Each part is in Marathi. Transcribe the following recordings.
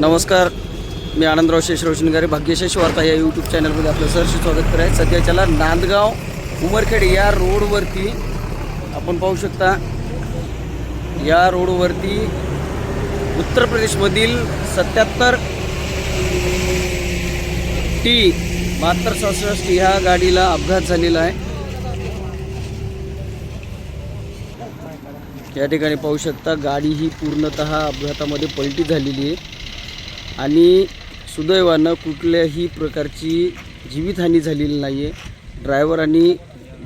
नमस्कार मी आनंदराव शेष रोशनगारे भाग्यशेष वार्ता या यूट्यूब चॅनलमध्ये आपलं सरशी स्वागत करायचं सध्याच्याला नांदगाव उमरखेड या रोडवरती आपण पाहू शकता या रोडवरती उत्तर प्रदेशमधील सत्याहत्तर टी बहात्तर सहासष्ट ह्या गाडीला अपघात झालेला आहे. या ठिकाणी पाहू शकता गाडी ही पूर्णतः अपघातामध्ये पलटी झालेली आहे. आणि सुदैवानं कुठल्याही प्रकारची जीवितहानी झालेली नाही आहे ड्रायव्हर आणि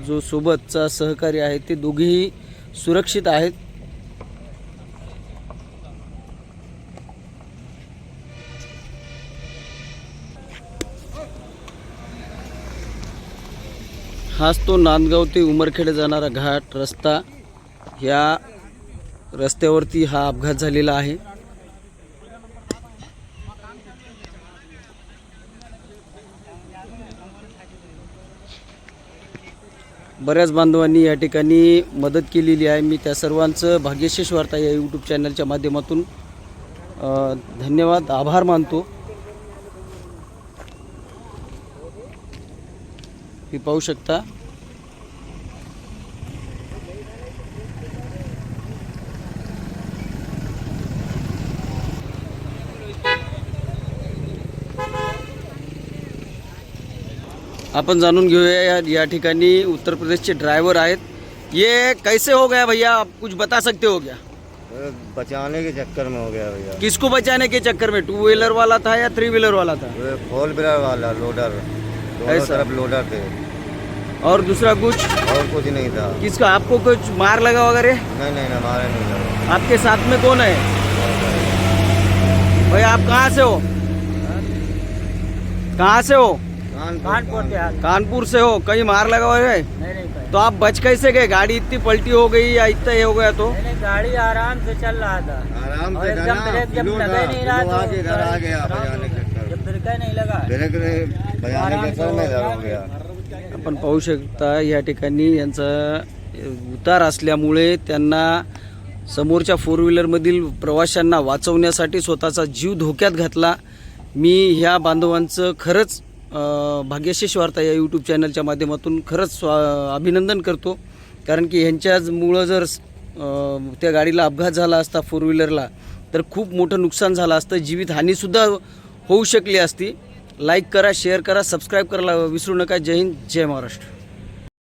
जो सोबतचा सहकारी आहे ते दोघेही सुरक्षित आहेत. हाच तो नांदगाव ते उमरखेड जाणारा घाट रस्ता. या रस्त्यावरती हा अपघात झालेला आहे. बऱ्याच बांधवांनी या ठिकाणी मदत केलेली आहे. मी त्या सर्वांचं भाग्यशेष वार्ता या यूट्यूब चॅनलच्या माध्यमातून धन्यवाद आभार मानतो. ही पाहू शकता. आपण जाणून घेऊया या या ठिकाणी उत्तर प्रदेशचे ड्रायव्हर आहेत. ये कैसे हो गया भैया? आप कुछ बता सकते हो क्या? बचाने के चक्कर में हो गया भैया। किसको बचाने के चक्कर में? टू व्हीलर वाला था या थ्री व्हीलर वाला था? फोर व्हीलर वाला लोडर दोनों ऐसा? तरफ़ लोडर थे। और दूसरा कुछ? और कुछ नहीं था। किसका? आपको कुछ मार लगा वगैरह? नहीं नहीं हमारे नहीं लगा। आपके साथ में कौन है? भाई आप कहाँ से हो? कहाँ से हो? कानपुर कानपुर से हो कहीं मार लगा हुआ है नहीं नहीं तो आप बच कैसे गए? गाड़ी इतनी पलटी हो गई या इतना ये हो गया तो? नहीं नहीं गाड़ी आराम से चल रहा था। आराम से एकदम ना, ब्रेक जब लगा ही नहीं रहा तो आके घर आ गाड़ी गया बजाने के चक्कर जब ब्रेक ही नहीं लगा। ब्रेक ने बजाने के चक्कर में इधर हो गया। आपण पाहू शकता या ठिकाणी यांचा उतार असल्यामुळे त्यांना समोरच्या फोर व्हीलरमधील प्रवाशांना वाचवण्यासाठी स्वतःचा जीव धोक्यात घातला. मी ह्या बांधवांचं खरंच भाग्यशेष वार्ता या यूट्यूब चॅनलच्या माध्यमातून खरंच स्वा अभिनंदन करतो. कारण की ह्यांच्याचमुळं जर त्या गाडीला अपघात झाला असता फोर व्हीलरला तर खूप मोठं नुकसान झालं असतं. जीवितहानीसुद्धा होऊ शकली असती. लाईक करा शेअर करा सबस्क्राईब करायला विसरू नका. जय हिंद जय महाराष्ट्र.